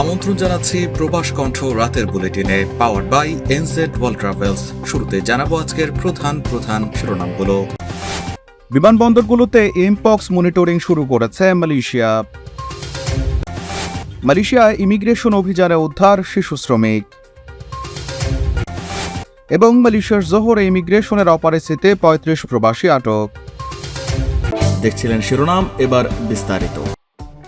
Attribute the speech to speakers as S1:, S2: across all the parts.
S1: আমন্ত্রণ জানাচ্ছি প্রবাস কণ্ঠ রাতের বুলেটিনে power by NZ world travels শুরুতে জানাব আজকের প্রধান প্রধান শিরোনামগুলো।
S2: বিমানবন্দরগুলোতে এমপক্স মনিটরিং শুরু করেছে মালয়েশিয়া। মালয়েশিয়ায় ইমিগ্রেশন অভিযানে উদ্ধার শিশু শ্রমিক। এবং মালয়েশিয়ার জোহরে ইমিগ্রেশনের অপারেসিতে পঁয়ত্রিশ প্রবাসী আটক।
S1: দেখছিলেন শিরোনাম এবার বিস্তারিত।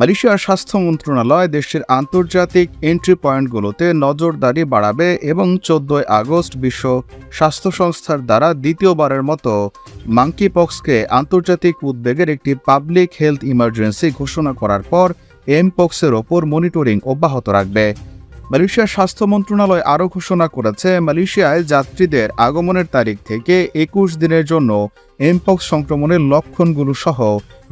S2: মালয়েশিয়ার স্বাস্থ্য মন্ত্রণালয় দেশের আন্তর্জাতিক এন্ট্রি পয়েন্টগুলোতে নজরদারি বাড়াবে এবং চোদ্দই আগস্ট বিশ্ব স্বাস্থ্য সংস্থার দ্বারা দ্বিতীয়বারের মতো মাঙ্কিপক্সকে আন্তর্জাতিক উদ্বেগের একটি পাবলিক হেলথ ইমার্জেন্সি ঘোষণা করার পর এমপক্সের ওপর মনিটরিং অব্যাহত রাখবে। মালয়েশিয়ার স্বাস্থ্য মন্ত্রণালয় আরও ঘোষণা করেছে, মালয়েশিয়ায় যাত্রীদের আগমনের তারিখ থেকে একুশ দিনের জন্য এমপক্স সংক্রমণের লক্ষণগুলো সহ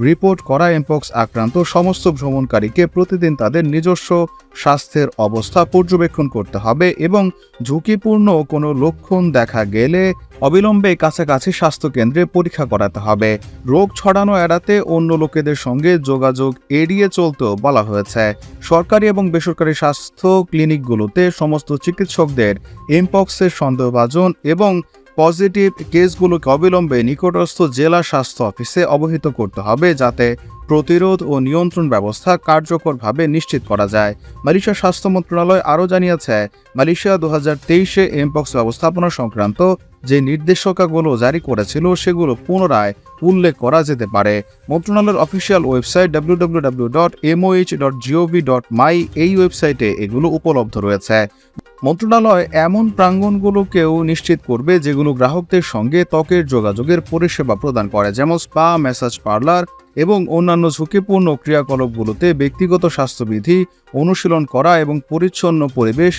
S2: রিপোর্ট করা এমপক্স আক্রান্ত সমস্ত ভ্রমণকারীকে প্রতিদিন তাদের নিজস্ব স্বাস্থ্যের অবস্থা পর্যবেক্ষণ করতে হবে এবং ঝুঁকিপূর্ণ কোনো লক্ষণ দেখা গেলে অবিলম্বে কাছাকাছি স্বাস্থ্যকেন্দ্রে পরীক্ষা করাতে হবে। রোগ ছড়ানো এড়াতে অন্য লোকেদের সঙ্গে যোগাযোগ এড়িয়ে চলতেও বলা হয়েছে। সরকারি এবং বেসরকারি স্বাস্থ্য ক্লিনিকগুলোতে সমস্ত চিকিৎসকদের এমপক্সের সন্দেহভাজন এবং পজিটিভ কেসগুলোকে অবিলম্বে নিকটস্থ জেলা স্বাস্থ্য অফিসে অবহিত করতে হবে যাতে প্রতিরোধ ও নিয়ন্ত্রণ ব্যবস্থা কার্যকরভাবে নিশ্চিত করা যায়। মালয়েশিয়ার স্বাস্থ্য মন্ত্রণালয় আরও জানিয়েছে, মালয়েশিয়া দু হাজার তেইশে এমপক্স ব্যবস্থাপনা সংক্রান্ত যে নির্দেশিকাগুলো জারি করেছিল সেগুলো পুনরায় উল্লেখ করা যেতে পারে। মন্ত্রণালয়ের official website W W W dot MOH dot GOV dot MY এই ওয়েবসাইটে এগুলো উপলব্ধ রয়েছে। মন্ত্রণালয় এমন প্রাঙ্গণগুলোকেও নিশ্চিত করবে যেগুলো গ্রাহকদের সঙ্গে ত্বকের যোগাযোগের পরিষেবা প্রদান করে, যেমন স্পা, ম্যাসাজ পার্লার এবং অন্যান্য ঝুঁকিপূর্ণ ক্রিয়াকলাপগুলোতে ব্যক্তিগত স্বাস্থ্যবিধি অনুশীলন করা এবং পরিচ্ছন্ন পরিবেশ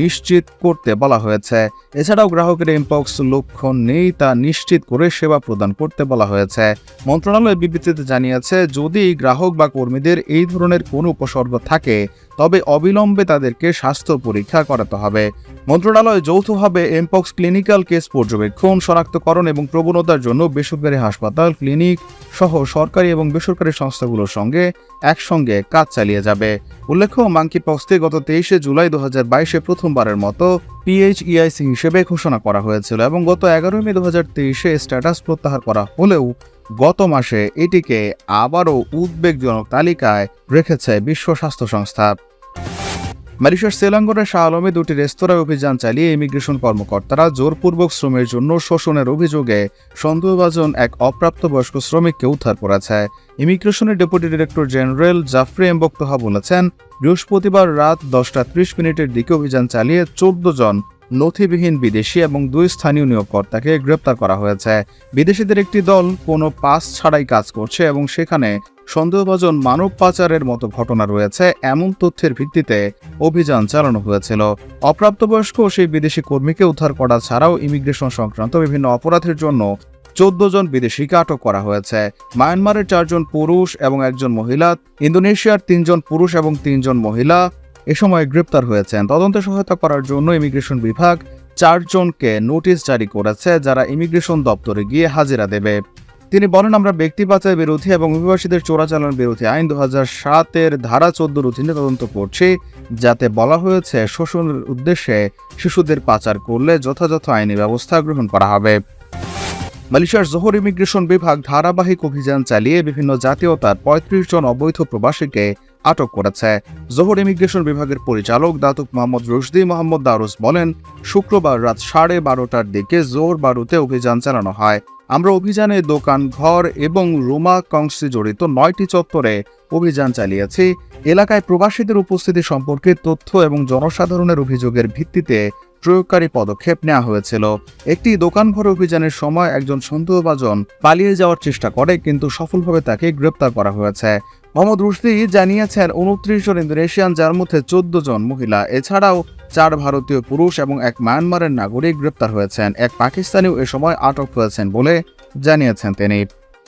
S2: নিশ্চিত করতে বলা হয়েছে। এছাড়াও গ্রাহকের এমপক্স লক্ষণ নেই তা নিশ্চিত করে সেবা প্রদান করতে বলা হয়েছে। মন্ত্রণালয় বিবৃতিতে জানিয়েছে, যদি গ্রাহক বা কর্মীদের এই ধরনের কোনো উপসর্গ থাকে, তবে অবিলম্বে তাদেরকে স্বাস্থ্য পরীক্ষা করাতে হবে। মন্ত্রণালয় যৌথভাবে এমপক্স ক্লিনিক্যাল কেস পর্যবেক্ষণ, শনাক্তকরণ এবং প্রবণতার জন্য বেসরকারি হাসপাতাল, ক্লিনিক সহ সরকারি এবং বেসরকারি সংস্থাগুলোর সঙ্গে একসঙ্গে কাজ চালিয়ে যাবে। উল্লেখ্য মাঙ্কিপক্সকে গত তেইশে জুলাই দু হাজার বাইশে প্রথমবারের মতো পিএইচইআইসি হিসেবে ঘোষণা করা হয়েছিল এবং গত এগারোই মে দু হাজার তেইশে স্ট্যাটাস প্রত্যাহার করা হলেও গত মাসে এটিকে আবারও উদ্বেগজনক তালিকায় রেখেছে বিশ্ব স্বাস্থ্য সংস্থা। মালয়েশিয়ার সেলাঙ্গনের শাহ আলমে দুটি রেস্তোরাঁ অভিযান চালিয়ে ইমিগ্রেশন কর্মকর্তারা জোরপূর্বক শ্রমের জন্য শোষণের অভিযোগে সন্দেহভাজন এক অপ্রাপ্তবয়স্ক শ্রমিককে উদ্ধার করেছে। ইমিগ্রেশনের ডেপুটি ডিরেক্টর জেনারেল জাফরি এমবক্তহা বলেছেন, বৃহস্পতিবার রাত দশটা ত্রিশ মিনিটের দিকে অভিযান চালিয়ে চোদ্দ জন নথিবিহীন বিদেশি এবং দুই স্থানীয় নিয়োগকর্তাকে গ্রেপ্তার করা হয়েছে। বিদেশিদের একটি দল কোনো পাস ছাড়াই কাজ করছে এবং সেখানে সন্দেহভাজন মানব পাচারের মতো ঘটনা রয়েছে, এমন তথ্যের ভিত্তিতে অভিযান চালানো হয়েছিল। অপ্রাপ্তবয়স্ক সেই বিদেশি কর্মীকে উদ্ধার করা ছাড়াও ইমিগ্রেশন সংক্রান্ত বিভিন্ন অপরাধের জন্য চোদ্দ জন বিদেশিকে আটক করা হয়েছে। মায়ানমারের চারজন পুরুষ এবং একজন মহিলা, ইন্দোনেশিয়ার তিনজন পুরুষ এবং তিনজন মহিলা এ সময় গ্রেপ্তার হয়েছেন। তদন্তে সহায়তা করার জন্য ইমিগ্রেশন বিভাগ চারজনকে নোটিশ জারি করেছে, যারা ইমিগ্রেশন দপ্তরে গিয়ে হাজিরা দেবে। তিনি বলেন, আমরা ব্যক্তি বাঁচাই বিরোধী এবং অভিবাসীদের চোরাচালান বিরোধী আইন দু হাজার সাতের ধারা চোদ্দোর অধীনে তদন্ত করছি, যাতে বলা হয়েছে, শোষণের উদ্দেশ্যে শিশুদের পাচার করলে যথাযথ আইনি ব্যবস্থা গ্রহণ করা হবে। মালয়েশিয়ার জোহর ইমিগ্রেশন বিভাগ ধারাবাহিক অভিযান চালিয়ে বিভিন্ন জাতীয়তার পঁয়ত্রিশ জন অবৈধ প্রবাসীকে আটক করেছে। জোহর ইমিগ্রেশন বিভাগের পরিচালক Datuk Mohammad Rushdi Mohammad Darus বলেন, শুক্রবার রাত সাড়ে বারোটার দিকে জোর বারুতে অভিযান চালানো হয়। আমরা অভিযানে দোকান, ঘর এবং রোমা কংসে জড়িত নয়টি চত্বরে অভিযান চালিয়েছি। এলাকায় প্রবাসীদের উপস্থিতি সম্পর্কে তথ্য এবং জনসাধারণের অভিযোগের ভিত্তিতে প্রয়োগকারী পদক্ষেপ নেওয়া হয়েছিল। একটি দোকান ঘর অভিযানের সময় একজন সন্দেহভাজন পালিয়ে যাওয়ার চেষ্টা করে, কিন্তু সফলভাবে তাকে গ্রেপ্তার করা হয়েছে। মোহাম্মদ রুশদি জানিয়েছেন, উনত্রিশ জন ইন্দোনেশিয়ান যার মধ্যে চোদ্দ জন মহিলা। এছাড়াও চার ভারতীয় পুরুষ এবং এক মায়ানমারের নাগরিক গ্রেপ্তার হয়েছেন। এক পাকিস্তানিও এ সময় আটক হয়েছেন বলে জানিয়েছেন তিনি।